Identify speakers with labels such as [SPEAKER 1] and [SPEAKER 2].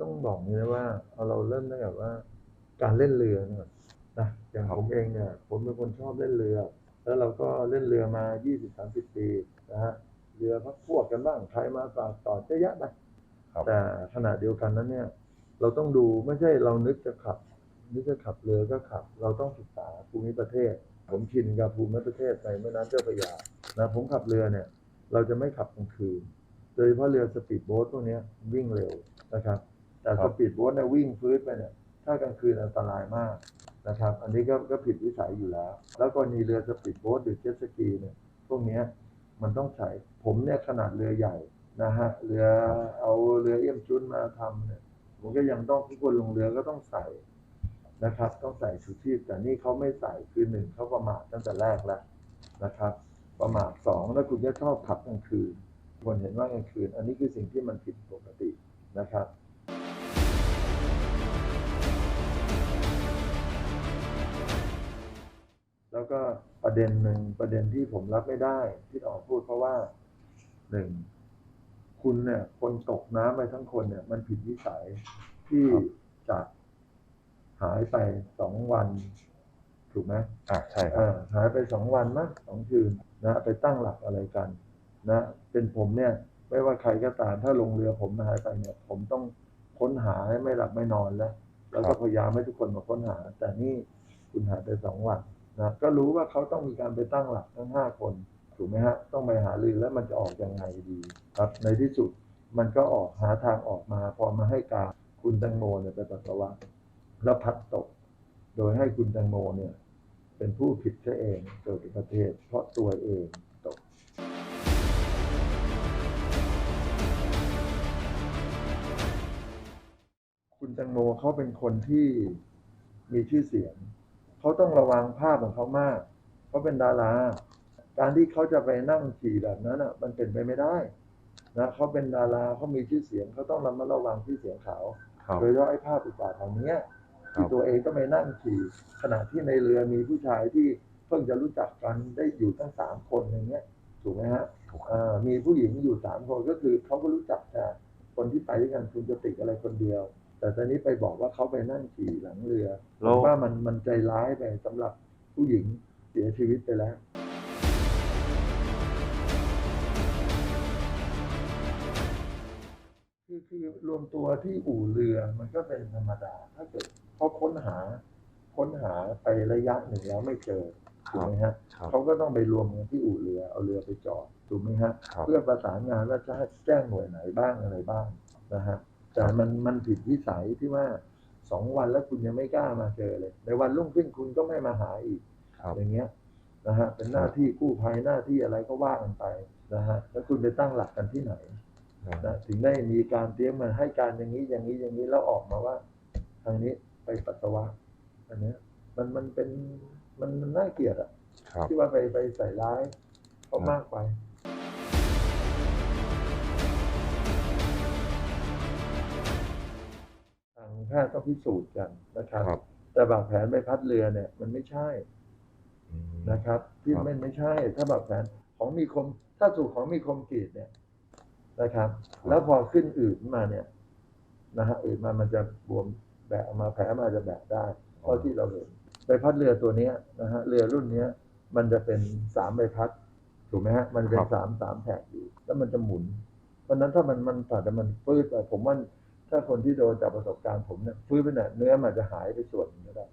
[SPEAKER 1] ต้องบอกอย่างนี้นะว่าเอาเราเริ่มตั้งแต่ว่า การเล่นเรือเนี่ยนะอย่าง
[SPEAKER 2] ครับ
[SPEAKER 1] ผมเองเนี่ย ผมเป็นคนชอบเล่นเรือ แล้วเราก็เล่นเรือมา 20-30 ปีนะฮะเรือพักพวกกันบ้างใครมาต่อต่อเยอะแยะไป
[SPEAKER 2] ครับ
[SPEAKER 1] แต่ขณะเดียวกันนั้นเนี่ย เราต้องดูไม่ใช่เรานึกจะขับ นึกจะขับเรือก็ขับ เราต้องศึกษาภูมิประเทศ ผมชินกับภูมิประเทศในแม่น้ำเจ้าพระยานะผมขับเรือเนี่ย เราจะไม่ขับกลางคืนโดยเฉพาะเรือสปีดโบ๊ทพวกเนี้ยวิ่งเร็ว นะครับ แต่
[SPEAKER 2] ค
[SPEAKER 1] ส
[SPEAKER 2] รับ
[SPEAKER 1] ปีดโบ๊ทเนี่ยวิ่งฟื้นไปเนี่ย ถ้ากลางคืนอันตรายมากนะครับ อันนี้ก็ก็ผิดวิสัยอยู่แล้ว แล้วกรณีเรือสปีดโบ๊ทหรือเจ็ตสกีเนี่ย พวกเนี้ยมันต้องใช้ ผมเนี่ยขนาดเรือใหญ่นะฮะ เรือเอาเรือเอี่ยมชุนมาทำเนี่ย ผมก็ยังต้องทุกคนลงเรือก็ต้องใส่นะครับ ต้องใส่ชูชีพ แต่นี่เขาไม่ใส่คือหนึ่งเขาประมาทตั้งแต่แรกแล้วนะครับ ประมาทสองแล้วคุณก็ชอบขับกลางคืน คนเห็นว่ากลางคืน อันนี้คือสิ่งที่มันผิดปกติ นะครับแล้วก็ประเด็นหนึ่งประเด็นที่ผมรับไม่ได้ที่ออกพูดเพราะว่าหนึ่งคุณเนี่ย คนตกน้ำไปทั้งคนเนี่ย มันผิดวิสัยที่
[SPEAKER 2] ครับ
[SPEAKER 1] จะหายไปสองวัน ถูกไหม
[SPEAKER 2] อ่าใช่ค
[SPEAKER 1] เอ
[SPEAKER 2] รับ
[SPEAKER 1] อหายไปสองวันมั้งสองคืนนะ ไปตั้งหลักอะไรกัน นะ เป็นผมเนี่ย ไม่ว่าใครก็ตามถ้าลงเรือผมหายไปเนี่ย ผมต้องค้นหาให้ไม่หลับไม่นอนแล้วแล้ว
[SPEAKER 2] ครั
[SPEAKER 1] ก็
[SPEAKER 2] บ
[SPEAKER 1] พยายามให้ทุกคนมาค้นหา แต่นี่คุณหายไปสองวันนะก็รู้ว่าเขาต้องมีการไปตั้งหลักทั้งห้าคนถูกไหมฮะต้องไปหารือแล้วมันจะออกยังไงดีครับ ในที่สุดมันก็ออกหาทางออกมาพอมาให้การคุณแตงโมเนี่ยไปปัสสาวะแล้วพัดตก โดยให้คุณแตงโมเนี่ย เป็นผู้ผิดซะเองเกิดอุบัติเหตุเพราะตัวเอง คุณแตงโมเขาเป็นคนที่มีชื่อเสียง เขาต้องระวังภาพของเขามาก เขาเป็นดารา การที่เขาจะไปนั่งขี่แบบนั้นอะ มันเป็นไปไม่ได้นะเขาเป็นดาราเขามีชื่อเสียงเขาต้องระมัดระวังชื่อเสียงเขา
[SPEAKER 2] ครับ
[SPEAKER 1] โดยเฉพาะไอ้ภาพอุจจาระเนี้ย
[SPEAKER 2] ครั
[SPEAKER 1] ที่
[SPEAKER 2] บ
[SPEAKER 1] ตัวเองก็ไปนั่งขี่ขณะที่ในเรือมีผู้ชายที่เพิ่งจะรู้จักกันได้อยู่ตั้งสามคนอย่างเงี้ยถูกไหมฮะ
[SPEAKER 2] ถูกครับ
[SPEAKER 1] อ่ามีผู้หญิงอยู่สามคนก็คือเขาก็รู้จักแต่คนที่ไปด้วยกันคุณจะติดอะไรคนเดียว แต่ตอนนี้ไปบอกว่าเขาไปนั่งขี่หลังเรือ
[SPEAKER 2] แล้ว
[SPEAKER 1] ผมว่ามันมันใจร้ายไปสำหรับผู้หญิงเสียชีวิตไปแล้ว คือคือรวมตัวที่อู่เรือมันก็เป็นธรรมดา ถ้าเกิดเขาค้นหาค้นหาไประยะหนึ่งแล้วไม่เจอถูกไหมฮะ
[SPEAKER 2] ครับ
[SPEAKER 1] เขาก็ต้องไปรวมกันที่อู่เรือเอาเรือไปจอดถูกไหมฮะ
[SPEAKER 2] ครับ
[SPEAKER 1] เพื่อประสานงานว่าจะให้แจ้งหน่วยไหนบ้างอะไรบ้างนะฮะ แต่มันมันผิดวิสัยที่ว่าสองวันแล้วคุณยังไม่กล้ามาเจอเลย ในวันรุ่งขึ้นคุณก็ไม่มาหาอีก
[SPEAKER 2] ครับ
[SPEAKER 1] อย่างเงี้ยนะฮะเป็นหน้าที่กู้ภัยหน้าที่อะไรก็ว่ากันไปนะฮะแล้วคุณไปตั้งหลักกันที่ไหนนะถึงได้มีการเตรียมมาให้การอย่างนี้อย่างนี้อย่างนี้แล้วออกมาว่า ทางนี้ไปปัสสาวะอันเนี้ยมันมันเป็นมันมันน่าเกลียดอะ
[SPEAKER 2] ครับ
[SPEAKER 1] ที่ว่าไปไปใส่ร้ายเขามากไป ทางแพทย์ต้องพิสูจน์กันนะครับ
[SPEAKER 2] ครับ
[SPEAKER 1] แต่บาดแผลใบพัดเรือเนี่ยมันไม่ใช่
[SPEAKER 2] อืม
[SPEAKER 1] นะครับ ที่
[SPEAKER 2] ครับ
[SPEAKER 1] ไม่ไม่ใช่ ถ้าบาดแผลของมีคมถ้าถูกของมีคมกรีดเนี่ยนะครับ แล้วพอขึ้นอืดมาเนี่ยนะฮะอืดมามันจะบวมแบะออกมาแผลมาจะแบะได้เพราะที่เราเห็นใบพัดเรือตัวเนี้ยนะฮะเรือรุ่นเนี้ย มันจะเป็นสามใบพัด ถูกไหมฮะมันเป็นสามสามแถบอยู่ แล้วมันจะหมุน เพราะฉะนั้นถ้ามันมันตัดมันฟื้นไปผมว่า ถ้าคนที่โดนจากประสบการณ์ผมเนี่ยฟื้นไปเนี่ยเนื้อมันจะหายไปส่วนหนึงก็ได้